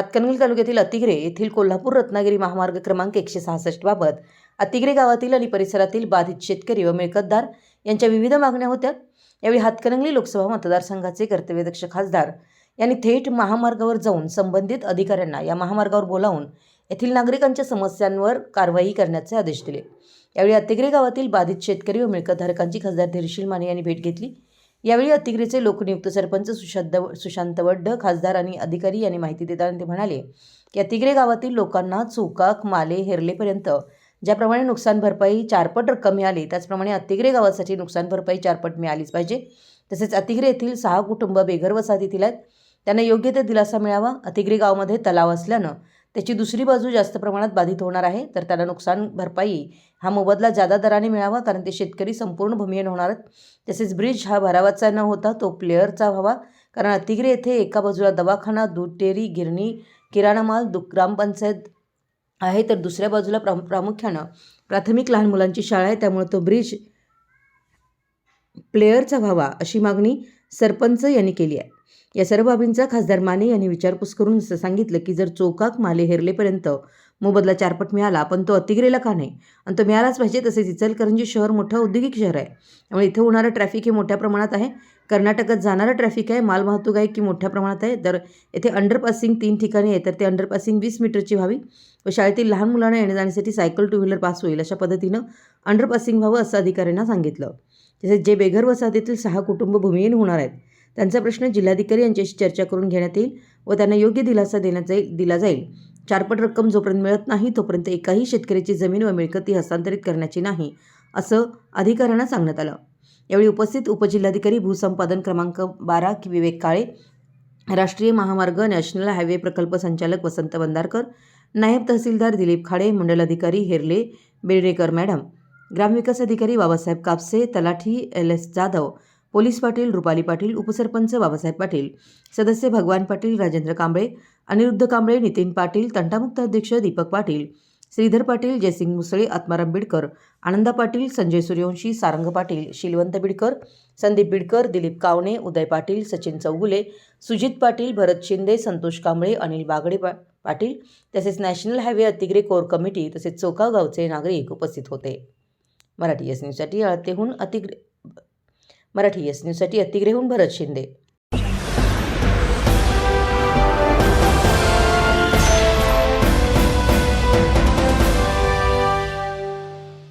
हातकणंगले तालुक्यातील अतिग्रे येथील कोल्हापूर रत्नागिरी महामार्ग क्रमांक एकशे सहासष्ट बाबत अतिग्रे गावातील आणि परिसरातील बाधित शेतकरी व मिळकतदार यांच्या विविध मागण्या होत्या. यावेळी हातकणंगले लोकसभा मतदारसंघाचे कर्तव्यदक्ष खासदार यांनी थेट महामार्गावर जाऊन संबंधित अधिकाऱ्यांना या महामार्गावर बोलावून येथील नागरिकांच्या समस्यांवर कारवाई करण्याचे आदेश दिले. यावेळी अतिग्रे गावातील बाधित शेतकरी व मिळकतधारकांची खासदार धीरशील माने यांनी भेट घेतली. यावेळी अतिग्रेचे लोकनियुक्त सरपंच सुशांत सुशांत वड्ड खासदार आणि अधिकारी यांनी माहिती देताना ते म्हणाले की अतिग्रे गावातील लोकांना चोकाक माले हेरलेपर्यंत ज्याप्रमाणे नुकसान भरपाई चारपट रक्कम मिळाली त्याचप्रमाणे अतिग्रे गावासाठी नुकसान भरपाई चारपट मिळालीच पाहिजे. तसेच अतिग्रे येथील सहा कुटुंब बेघर वसाहतीतील आहेत. त्यांना योग्य ते दिलासा मिळावा. अतिग्रे गावामध्ये तलाव असल्यानं त्याची दुसरी बाजू जास्त प्रमाणात बाधित होणार आहे तर त्याला नुकसान भरपाई हा मोबदला जादा दराने मिळावा कारण ते शेतकरी संपूर्ण भूमिहीन होणार आहेत. तसेच ब्रिज हा भरावाचा न होता तो प्लेअरचा व्हावा कारण अतिग्रे येथे एका बाजूला दवाखाना दूध डेअरी गिरणी किराणा माल दु ग्रामपंचायत आहे तर दुसऱ्या बाजूला प्रामु प्रामुख्यानं प्राथमिक लहान मुलांची शाळा आहे त्यामुळे तो ब्रिज प्लेअरचा व्हावा अशी मागणी सरपंच यांनी केली आहे. या सर्व बाबींचा खासदार माने यांनी विचारपूस करून असं सांगितलं की जर चोकाक माले हेरलेपर्यंत मोबदला चारपट मिळाला पण तो अतिग्रेला का नाही? आणि तो मिळालाच पाहिजे तसेच इचलकरंजी शहर मोठं औद्योगिक शहर आहे. त्यामुळे इथे होणारं ट्रॅफिक हे मोठ्या प्रमाणात आहे. कर्नाटकात जाणारं ट्रॅफिक आहे माल वाहतूक आहे की मोठ्या प्रमाणात आहे. तर येथे अंडरपासिंग तीन ठिकाणी आहे तर ते अंडरपासिंग वीस मीटरची व्हावी व शाळेतील लहान मुलांना येण्या जाण्यासाठी सायकल टू व्हीलर पास होईल अशा पद्धतीनं अंडरपासिंग व्हावं असं अधिकाऱ्यांना सांगितलं. तसेच जे बेघर वसाहतीतील सहा कुटुंब भूमिहीन होणार आहेत त्यांचा प्रश्न जिल्हाधिकारी यांच्याशी चर्चा करून घेण्यात येईल व त्यांना योग्य दिलासा देण्यात जाईल दिला जाईल. चारपट रक्कम जोपर्यंत मिळत नाही तोपर्यंत एकाही शेतकऱ्याची जमीन व मिळकती हस्तांतरित करण्याची नाही असं अधिकाऱ्यांना सांगण्यात आलं. यावेळी उपस्थित उपजिल्हाधिकारी भूसंपादन क्रमांक बारा की विवेक काळे राष्ट्रीय महामार्ग नॅशनल हायवे प्रकल्प संचालक वसंत बंदारकर नायब तहसीलदार दिलीप खाडे मंडल अधिकारी हेरले बेर्डेकर मॅडम ग्रामविकास अधिकारी बाबासाहेब कापसे तलाठी L S Jadhav police Patil Rupali Patil उपसरपंच बाबासाहेब पाटील सदस्य भगवान पाटील राजेंद्र कांबळे अनिरुद्ध कांबळे नितीन पाटील तंटामुक्त अध्यक्ष दीपक पाटील श्रीधर पाटील जयसिंग मुसळे आत्माराम बिडकर आनंदा पाटील संजय सूर्यवंशी सारंग पाटील शिलवंत बिडकर संदीप बिडकर दिलीप कावणे उदय पाटील सचिन चौगुले सुजित पाटील भरत शिंदे संतोष कांबळे अनिल बागडे पा पाटील तसेच national highway Atigre core committee तसेच चोकाव गावचे नागरिक उपस्थित होते. मराठी एस न्यूजसाठी आळतेहून अतिग्रे मराठी एस न्यूजसाठी अतिग्रेहून भरत शिंदे.